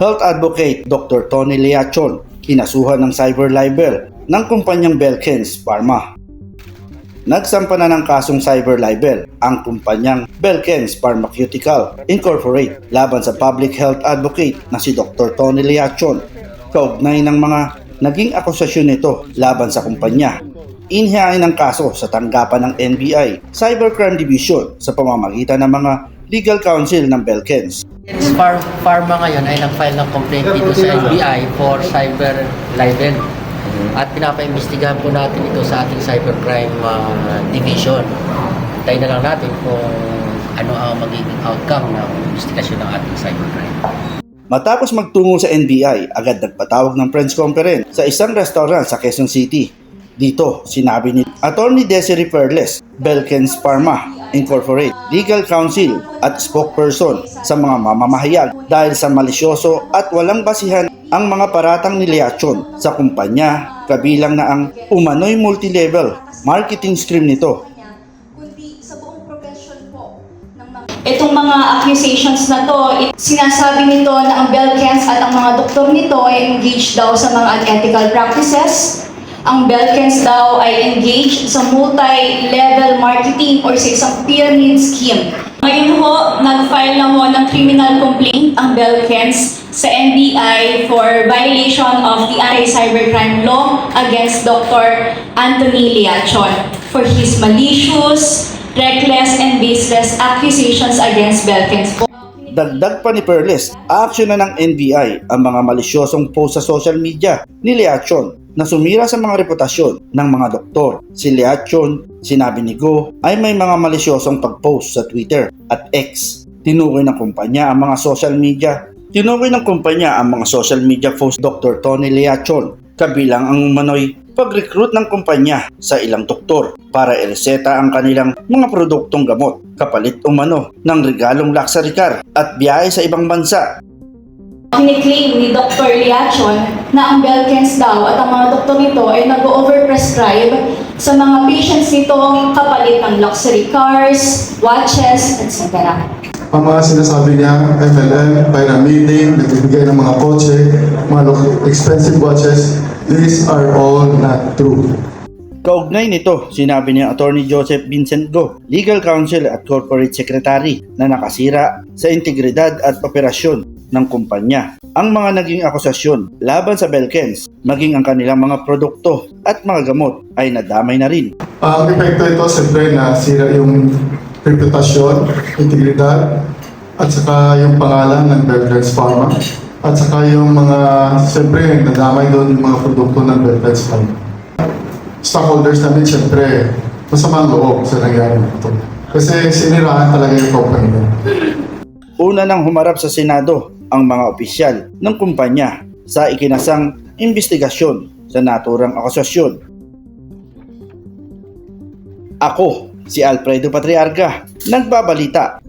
Health Advocate Dr. Tony Leachon kinasuhan ng cyber libel ng kumpanyang Belkens Pharma. Nagsampa na ng kasong cyber libel ang kumpanyang Belkens Pharmaceutical Incorporate laban sa public health advocate na si Dr. Tony Leachon kaugnay ng mga naging akusasyon nito laban sa kumpanya. Inhihain ng kaso sa tanggapan ng NBI Cybercrime Division sa pamamagitan ng mga legal counsel ng Belkens. Far Pharma ngayon ay nag-file ng complaint dito sa NBI for cyber libel. At pinapaimbestigahan po natin ito sa ating cybercrime uh, division. Tayo na lang natin kung ano ang magiging outcome ng investigasyon ng ating cybercrime. Matapos magtungo sa NBI, agad nagpatawag ng press conference sa isang restaurant sa Quezon City. Dito, sinabi ni Attorney Desiree Perles, Belkens Pharma Incorporate, legal counsel at spokesperson sa mga mamamahayag dahil sa malisyoso at walang basihan ang mga paratang ni Leachon sa kumpanya kabilang na ang umano'y multi-level marketing scheme nito kundi sa buong profession po ng mga... Itong mga accusations na to, sinasabi nito na ang Belkens at ang mga doktor nito ay engaged daw sa mga unethical practices. Ang Belkens daw ay engaged sa multi-level marketing or sa pyramid scheme. Ngayon ho, nag-file na ho ng criminal complaint ang Belkens sa NBI for violation of the anti-cybercrime law against Dr. Anthony Liachon for his malicious, reckless, and baseless accusations against Belkens po. Dagdag pa ni Perles, action na ng NBI ang mga malisyosong post sa social media ni Leachon na sumira sa mga reputasyon ng mga doktor. Si Leachon, sinabi ni Go, ay may mga malisyosong pag-post sa Twitter at X. Tinukoy ng kumpanya ang mga social media. Tinukoy ng kumpanya ang mga social media post Dr. Tony Leachon, kabilang ang manoy pag-recruit ng kumpanya sa ilang doktor para ireseta ang kanilang mga produktong gamot kapalit umano ng regalong car at biyahe sa ibang bansa. Kiniklaim ni Dr. Liachon na ang Belkens daw at ang mga doktor nito ay nag-overprescribe sa mga patients nito kapalit ng luxury cars, watches, etc. Ang mga sinasabi niya, MLM, pyramiding, nagbibigay ng mga kotse, mga expensive watches, these are all not true. Kaugnay nito, sinabi ni Attorney Joseph Vincent Go, Legal Counsel at Corporate Secretary na nakasira sa integridad at operasyon ng kumpanya. Ang mga naging akusasyon laban sa Belkens, maging ang kanilang mga produkto at mga gamot ay nadamay na rin. Ang epekto ito, siyempre, na sira yung reputasyon, integridad, at saka yung pangalan ng Belfeds Pharma, at saka yung mga, siyempre, nadamay doon yung mga produkto ng Belfeds Pharma. Stockholders namin, siyempre, masama ang loob sa nangyari ito. Kasi siniraan talaga yung company. Una nang humarap sa Senado ang mga opisyal ng kumpanya sa ikinasang investigasyon sa naturang akusasyon. Ako, si Alfredo Patriarca, nagbabalita